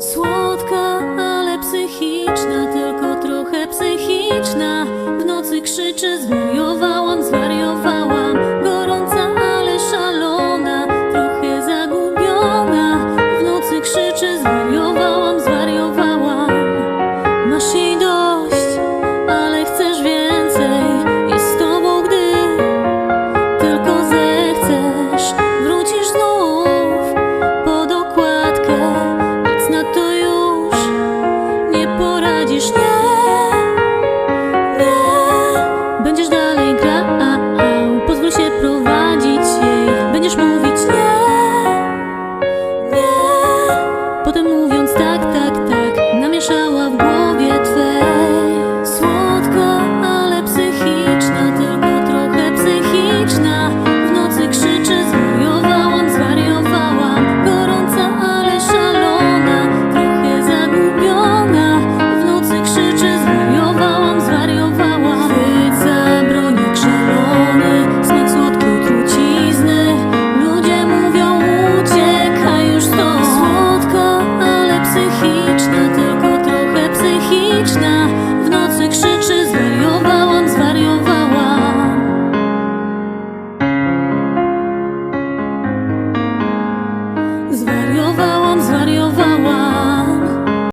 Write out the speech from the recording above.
Słodka, ale psychiczna, tylko trochę psychiczna. W nocy krzyczy, zwariowałam, zwariowałam. видишь, нет.